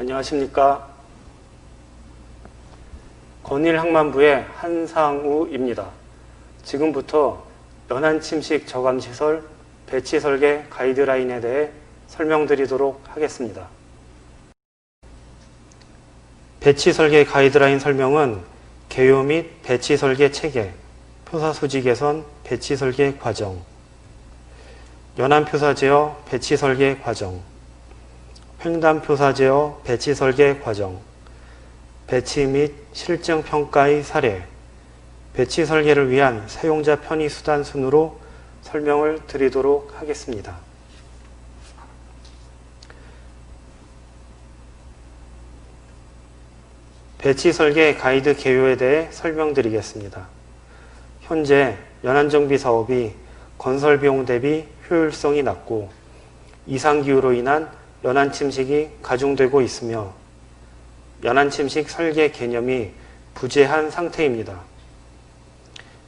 안녕하십니까. 건일항만부의 한상우입니다. 지금부터 연안침식 저감시설 배치 설계 가이드라인에 대해 설명드리도록 하겠습니다. 배치 설계 가이드라인 설명은 개요 및 배치 설계 체계, 표사 수지 개선, 배치 설계 과정, 연안 표사 제어, 배치 설계 과정, 횡단 표사 제어, 배치 설계 과정, 배치 및 실증 평가의 사례, 배치 설계를 위한 사용자 편의 수단 순으로 설명을 드리도록 하겠습니다. 배치 설계 가이드 개요에 대해 설명드리겠습니다. 현재 연안정비 사업이 건설 비용 대비 효율성이 낮고 이상기후로 인한 연안 침식이 가중되고 있으며 연안 침식 설계 개념이 부재한 상태입니다.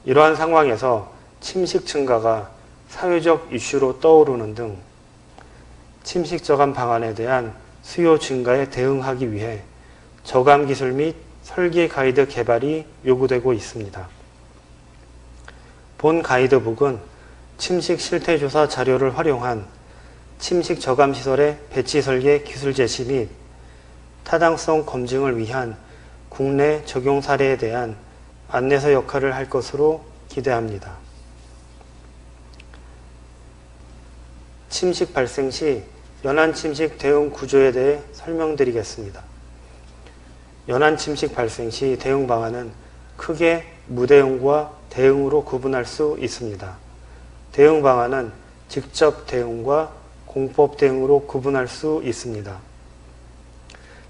이러한 상황에서 침식 증가가 사회적 이슈로 떠오르는 등 침식 저감 방안에 대한 수요 증가에 대응하기 위해 저감 기술 및 설계 가이드 개발이 요구되고 있습니다. 본 가이드북은 침식 실태 조사 자료를 활용한 침식 저감 시설의 배치 설계 기술 제시 및 타당성 검증을 위한 국내 적용 사례에 대한 안내서 역할을 할 것으로 기대합니다. 침식 발생 시 연안 침식 대응 구조에 대해 설명드리겠습니다. 연안 침식 발생 시 대응 방안은 크게 무대응과 대응으로 구분할 수 있습니다. 대응 방안은 직접 대응과 공법 대응으로 구분할 수 있습니다.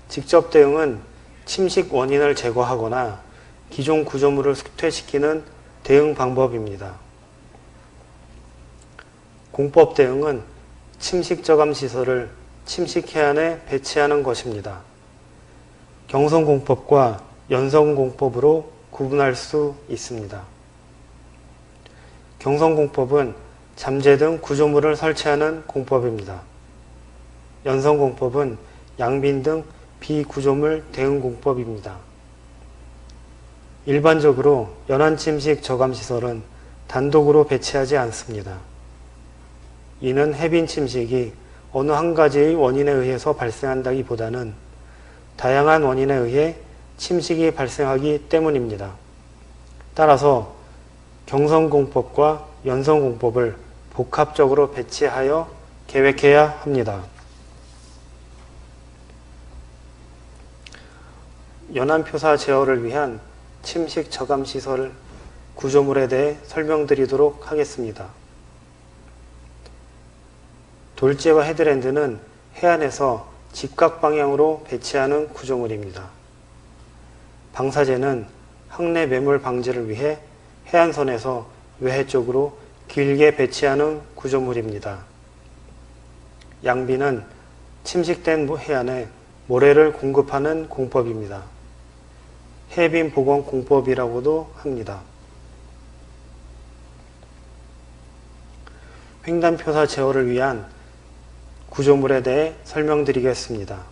직접 대응은 침식 원인을 제거하거나 기존 구조물을 쇠퇴시키는 대응 방법입니다. 공법 대응은 침식 저감 시설을 침식 해안에 배치하는 것입니다. 경성공법과 연성공법으로 구분할 수 있습니다. 경성공법은 잠재 등 구조물을 설치하는 공법입니다. 연성공법은 양빈 등 비구조물 대응 공법입니다. 일반적으로 연안침식 저감시설은 단독으로 배치하지 않습니다. 이는 해빈 침식이 어느 한 가지의 원인에 의해서 발생한다기보다는 다양한 원인에 의해 침식이 발생하기 때문입니다. 따라서 경성공법과 연성 공법을 복합적으로 배치하여 계획해야 합니다. 연안표사 제어를 위한 침식 저감 시설 구조물에 대해 설명드리도록 하겠습니다. 돌제와 헤드랜드는 해안에서 직각 방향으로 배치하는 구조물입니다. 방사제는 항내 매몰 방지를 위해 해안선에서 외해 쪽으로 길게 배치하는 구조물입니다. 양비는 침식된 해안에 모래를 공급하는 공법입니다. 해빈 보건 공법이라고도 합니다. 횡단표사 제어를 위한 구조물에 대해 설명드리겠습니다.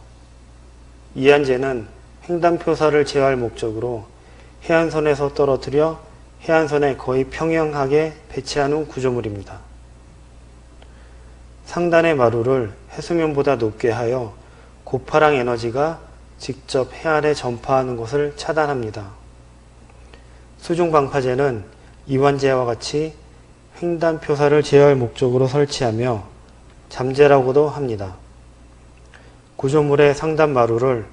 이안제는 횡단표사를 제어할 목적으로 해안선에서 떨어뜨려 해안선에 거의 평형하게 배치하는 구조물입니다. 상단의 마루를 해수면보다 높게 하여 고파랑 에너지가 직접 해안에 전파하는 것을 차단합니다. 수중방파제는 이완제와 같이 횡단표사를 제어할 목적으로 설치하며 잠재라고도 합니다. 구조물의 상단 마루를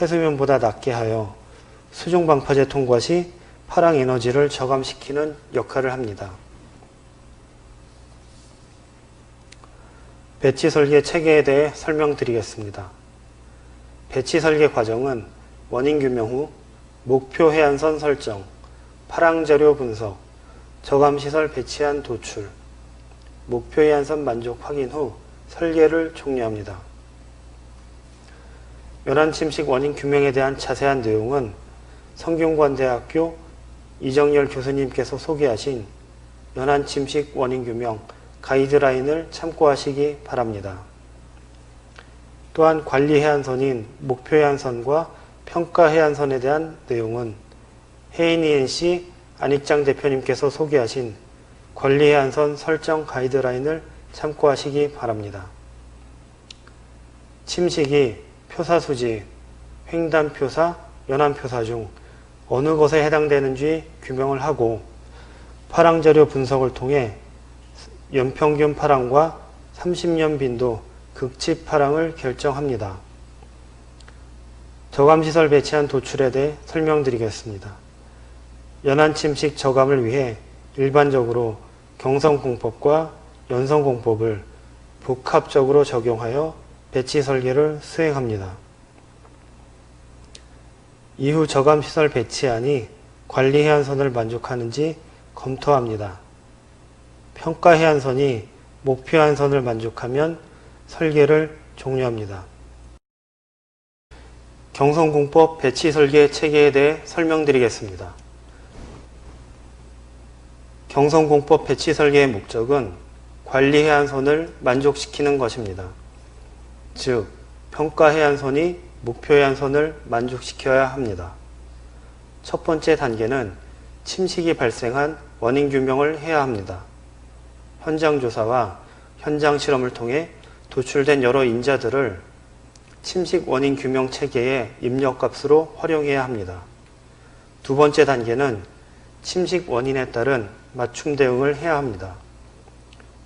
해수면보다 낮게 하여 수중방파제 통과 시 파랑 에너지를 저감시키는 역할을 합니다. 배치 설계 체계에 대해 설명드리겠습니다. 배치 설계 과정은 원인 규명 후 목표 해안선 설정, 파랑 자료 분석, 저감 시설 배치한 도출, 목표 해안선 만족 확인 후 설계를 종료합니다. 연안 침식 원인 규명에 대한 자세한 내용은 성균관대학교 이정열 교수님께서 소개하신 연안 침식 원인 규명 가이드라인을 참고하시기 바랍니다. 또한 관리 해안선인 목표 해안선과 평가 해안선에 대한 내용은 해인이엔 씨 안익장 대표님께서 소개하신 관리 해안선 설정 가이드라인을 참고하시기 바랍니다. 침식이 표사수지, 횡단표사, 연안표사 중 어느 것에 해당되는지 규명을 하고 파랑 자료 분석을 통해 연평균 파랑과 30년 빈도 극치 파랑을 결정합니다. 저감시설 배치한 도출에 대해 설명드리겠습니다. 연안침식 저감을 위해 일반적으로 경성공법과 연성공법을 복합적으로 적용하여 배치 설계를 수행합니다. 이후 저감시설 배치안이 관리 해안선을 만족하는지 검토합니다. 평가 해안선이 목표 해안선을 만족하면 설계를 종료합니다. 경성공법 배치 설계 체계에 대해 설명드리겠습니다. 경성공법 배치 설계의 목적은 관리 해안선을 만족시키는 것입니다. 즉, 평가 해안선이 목표 해안선을 만족시켜야 합니다. 첫 번째 단계는 침식이 발생한 원인 규명을 해야 합니다. 현장 조사와 현장 실험을 통해 도출된 여러 인자들을 침식 원인 규명 체계의 입력값으로 활용해야 합니다. 두 번째 단계는 침식 원인에 따른 맞춤 대응을 해야 합니다.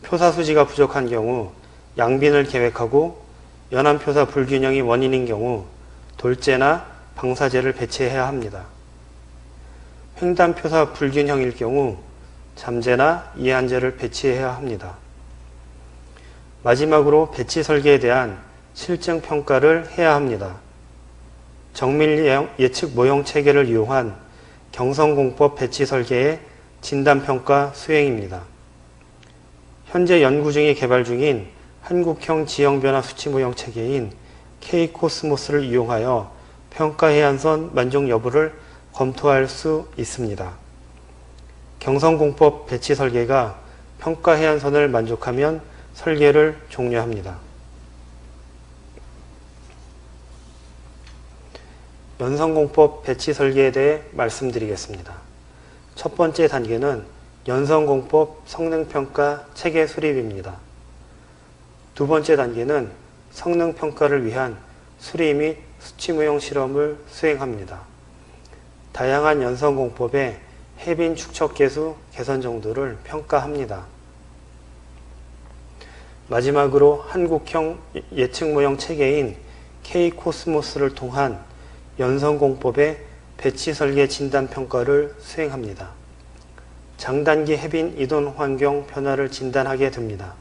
표사 수지가 부족한 경우 양빈을 계획하고 연안표사 불균형이 원인인 경우 돌제나 방사제를 배치해야 합니다. 횡단표사 불균형일 경우 잠재나 이한제를 배치해야 합니다. 마지막으로 배치 설계에 대한 실증 평가를 해야 합니다. 정밀 예측 모형 체계를 이용한 경성공법 배치 설계의 진단평가 수행입니다. 현재 연구 중에 개발 중인 한국형 지형변화 수치 모형 체계인 K코스모스를 이용하여 평가 해안선 만족 여부를 검토할 수 있습니다. 경성공법 배치 설계가 평가 해안선을 만족하면 설계를 종료합니다. 연성공법 배치 설계에 대해 말씀드리겠습니다. 첫 번째 단계는 연성공법 성능평가 체계 수립입니다. 두 번째 단계는 성능 평가를 위한 수리 및 수치무용 실험을 수행합니다. 다양한 연성공법의 해빈 축척 계수 개선 정도를 평가합니다. 마지막으로 한국형 예측 모형 체계인 K코스모스를 통한 연성공법의 배치 설계 진단 평가를 수행합니다. 장단기 해빈 이동 환경 변화를 진단하게 됩니다.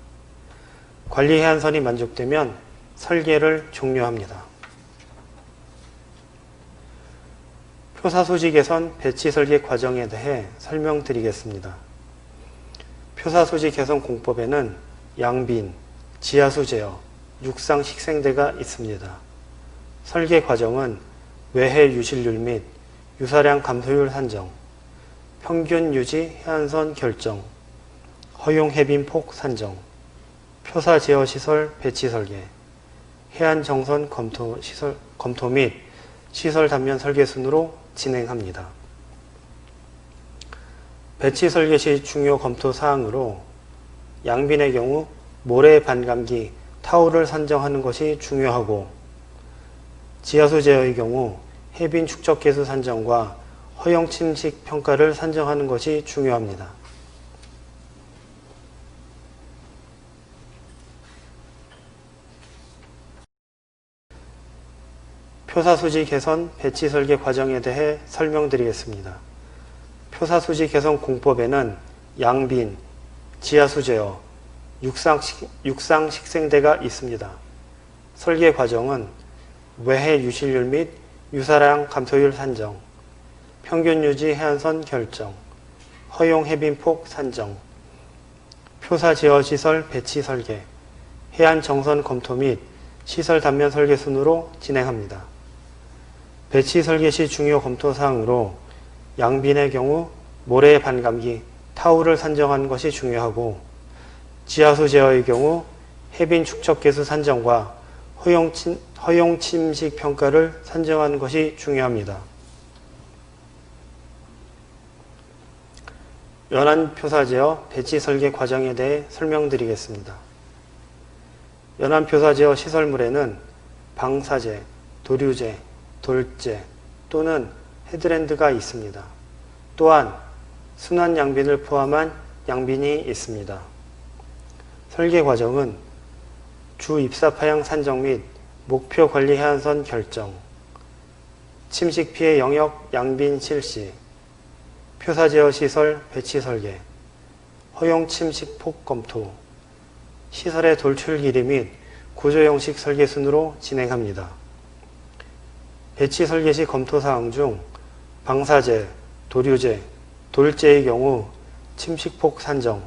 관리 해안선이 만족되면 설계를 종료합니다. 표사 소지 개선 배치 설계 과정에 대해 설명드리겠습니다. 표사 소지 개선 공법에는 양빈, 지하수 제어, 육상 식생대가 있습니다. 설계 과정은 외해 유실률 및 유사량 감소율 산정, 평균 유지 해안선 결정, 허용 해빈 폭 산정, 표사 제어 시설 배치 설계, 해안 정선 검토 시설 검토 및 시설 단면 설계 순으로 진행합니다. 배치 설계 시 중요 검토 사항으로 양빈의 경우 모래 반감기 타우를 산정하는 것이 중요하고 지하수 제어의 경우 해빈 축적 개수 산정과 허용 침식 평가를 산정하는 것이 중요합니다. 표사수지 개선 배치 설계 과정에 대해 설명드리겠습니다. 표사수지 개선 공법에는 양빈, 지하수 제어, 육상, 육상 식생대가 있습니다. 설계 과정은 외해 유실률 및 유사량 감소율 산정, 평균 유지 해안선 결정, 허용 해빈폭 산정, 표사 제어 시설 배치 설계, 해안 정선 검토 및 시설 단면 설계 순으로 진행합니다. 배치 설계 시 중요 검토 사항으로 양빈의 경우 모래 반감기, 타우를 산정하는 것이 중요하고 지하수 제어의 경우 해빈 축적 개수 산정과 허용, 침, 허용 침식 평가를 산정하는 것이 중요합니다. 연안 표사 제어 배치 설계 과정에 대해 설명드리겠습니다. 연안 표사 제어 시설물에는 방사제, 도류제, 돌제 또는 헤드랜드가 있습니다. 또한 순환 양빈을 포함한 양빈이 있습니다. 설계 과정은 주 입사 파양 산정 및 목표 관리 해안선 결정, 침식 피해 영역 양빈 실시, 표사 제어 시설 배치 설계, 허용 침식 폭 검토, 시설의 돌출 길이 및 구조 형식 설계 순으로 진행합니다. 배치 설계 시 검토 사항 중 방사제, 도류제, 돌제의 경우 침식폭 산정,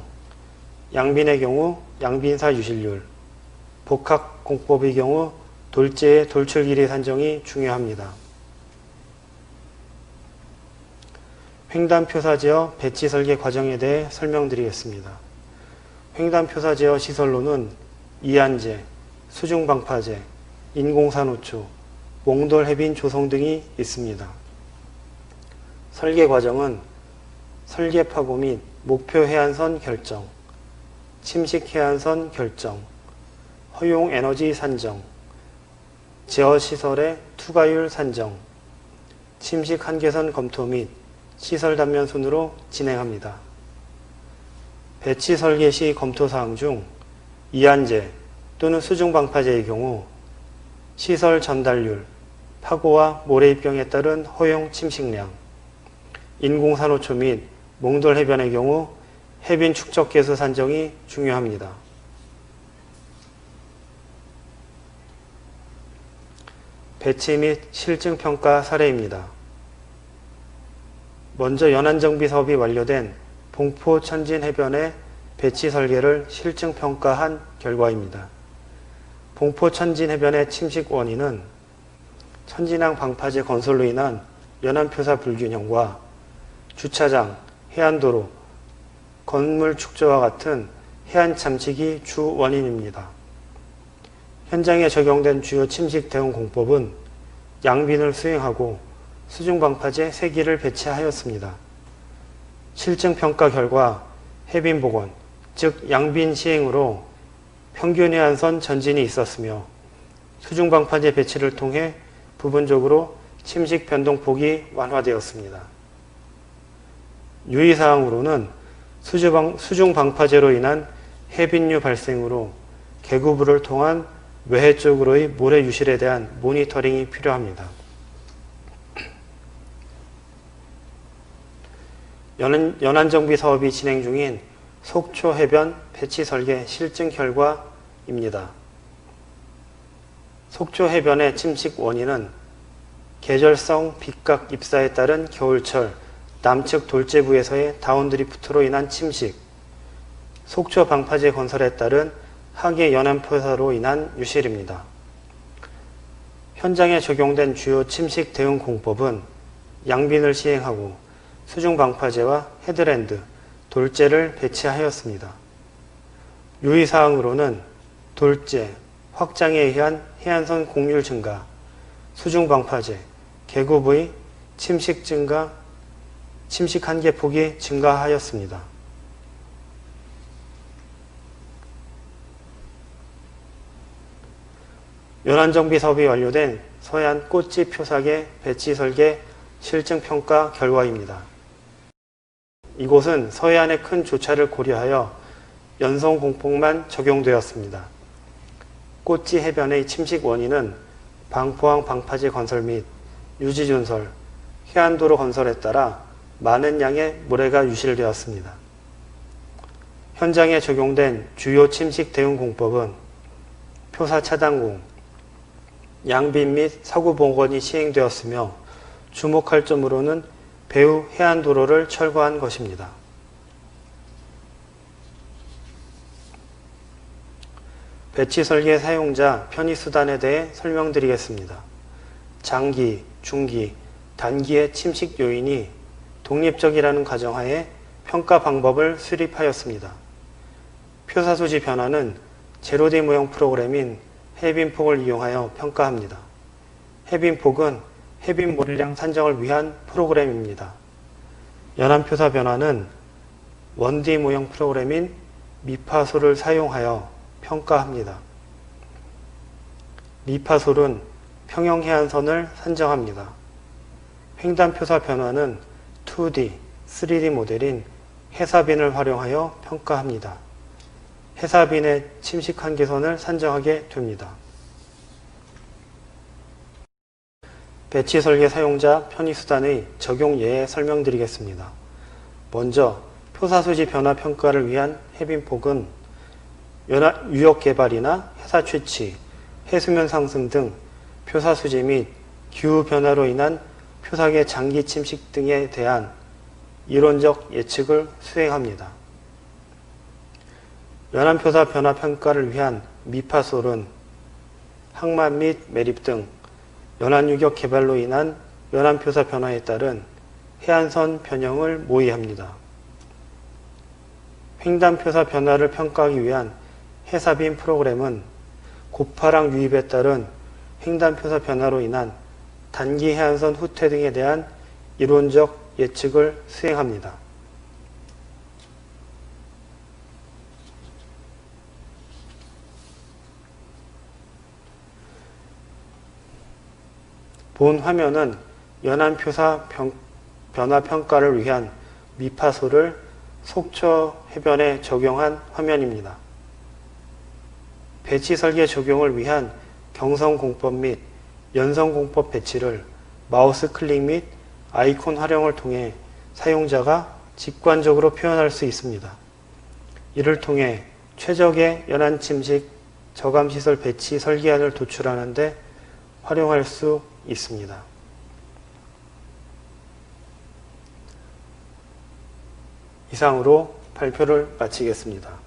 양빈의 경우 양빈사 유실률, 복합 공법의 경우 돌제의 돌출 길이 산정이 중요합니다. 횡단 표사 제어 배치 설계 과정에 대해 설명드리겠습니다. 횡단 표사 제어 시설로는 이안제, 수중 방파제, 인공산호초, 몽돌 해빈 조성 등이 있습니다. 설계 과정은 설계 파고 및 목표 해안선 결정, 침식 해안선 결정, 허용 에너지 산정, 제어 시설의 투과율 산정, 침식 한계선 검토 및 시설 단면 순으로 진행합니다. 배치 설계 시 검토 사항 중 이안제 또는 수중 방파제의 경우 시설 전달률, 파고와 모래입병에 따른 허용 침식량, 인공산호초 및 몽돌 해변의 경우 해빈 축적 계수 산정이 중요합니다. 배치 및 실증 평가 사례입니다. 먼저 연안 정비 사업이 완료된 봉포 천진 해변의 배치 설계를 실증 평가한 결과입니다. 봉포 천진 해변의 침식 원인은 천진항 방파제 건설로 인한 연안표사 불균형과 주차장, 해안도로, 건물 축조와 같은 해안 참식이 주 원인입니다. 현장에 적용된 주요 침식 대응 공법은 양빈을 수행하고 수중방파제 3기를 배치하였습니다. 실증 평가 결과 해빈 복원, 즉 양빈 시행으로 평균 해안선 전진이 있었으며 수중방파제 배치를 통해 부분적으로 침식 변동폭이 완화되었습니다. 유의사항으로는 수주방, 수중방파제로 인한 해빈류 발생으로 개구부를 통한 외해 쪽으로의 모래 유실에 대한 모니터링이 필요합니다. 연안, 연안정비 사업이 진행 중인 속초 해변 배치 설계 실증 결과입니다. 속초 해변의 침식 원인은 계절성 빗각 입사에 따른 겨울철 남측 돌제부에서의 다운드리프트로 인한 침식, 속초 방파제 건설에 따른 하계 연안포사로 인한 유실입니다. 현장에 적용된 주요 침식 대응 공법은 양빈을 시행하고 수중 방파제와 헤드랜드, 돌제를 배치하였습니다. 유의사항으로는 돌제, 확장에 의한 해안선 공률 증가, 수중 방파제, 계구부의 침식 증가, 침식 한계 폭이 증가하였습니다. 연안정비 사업이 완료된 서해안 꽃집 표사계 배치 설계 실증 평가 결과입니다. 이곳은 서해안의 큰 조차를 고려하여 연성 공폭만 적용되었습니다. 꽃지 해변의 침식 원인은 방포항 방파제 건설 및 유지 준설, 해안도로 건설에 따라 많은 양의 모래가 유실되었습니다. 현장에 적용된 주요 침식 대응 공법은 표사 차단공, 양빈 및 사고 복원이 시행되었으며 주목할 점으로는 배후 해안도로를 철거한 것입니다. 배치 설계 사용자 편의수단에 대해 설명드리겠습니다. 장기, 중기, 단기의 침식 요인이 독립적이라는 가정하에 평가 방법을 수립하였습니다. 표사소지 변화는 제로디 모형 프로그램인 해빈폭을 이용하여 평가합니다. 해빈폭은 해빈 모래량 산정을 위한 프로그램입니다. 연안표사 변화는 원디 모형 프로그램인 미파솔을 사용하여 평가합니다. 미파솔은 평형 해안선을 산정합니다. 횡단표사 변화는 2D, 3D 모델인 해사빈을 활용하여 평가합니다. 해사빈의 침식한 개선을 산정하게 됩니다. 배치 설계 사용자 편의 수단의 적용 예에 설명드리겠습니다. 먼저 표사 수지 변화 평가를 위한 해빈폭은 유역 개발이나 해사 취치, 해수면 상승 등 표사 수지 및 기후 변화로 인한 표사계 장기 침식 등에 대한 이론적 예측을 수행합니다. 연안표사 변화 평가를 위한 미파솔은 항만 및 매립 등 연안유격 개발로 인한 연안표사 변화에 따른 해안선 변형을 모의합니다. 횡단표사 변화를 평가하기 위한 해사빈 프로그램은 고파랑 유입에 따른 횡단표사 변화로 인한 단기 해안선 후퇴 등에 대한 이론적 예측을 수행합니다. 본 화면은 연안표사 병- 변화 평가를 위한 미파소를 속초 해변에 적용한 화면입니다. 배치 설계 적용을 위한 경성공법 및 연성공법 배치를 마우스 클릭 및 아이콘 활용을 통해 사용자가 직관적으로 표현할 수 있습니다. 이를 통해 최적의 연안 침식 저감시설 배치 설계안을 도출하는데 활용할 수 있습니다. 이상으로 발표를 마치겠습니다.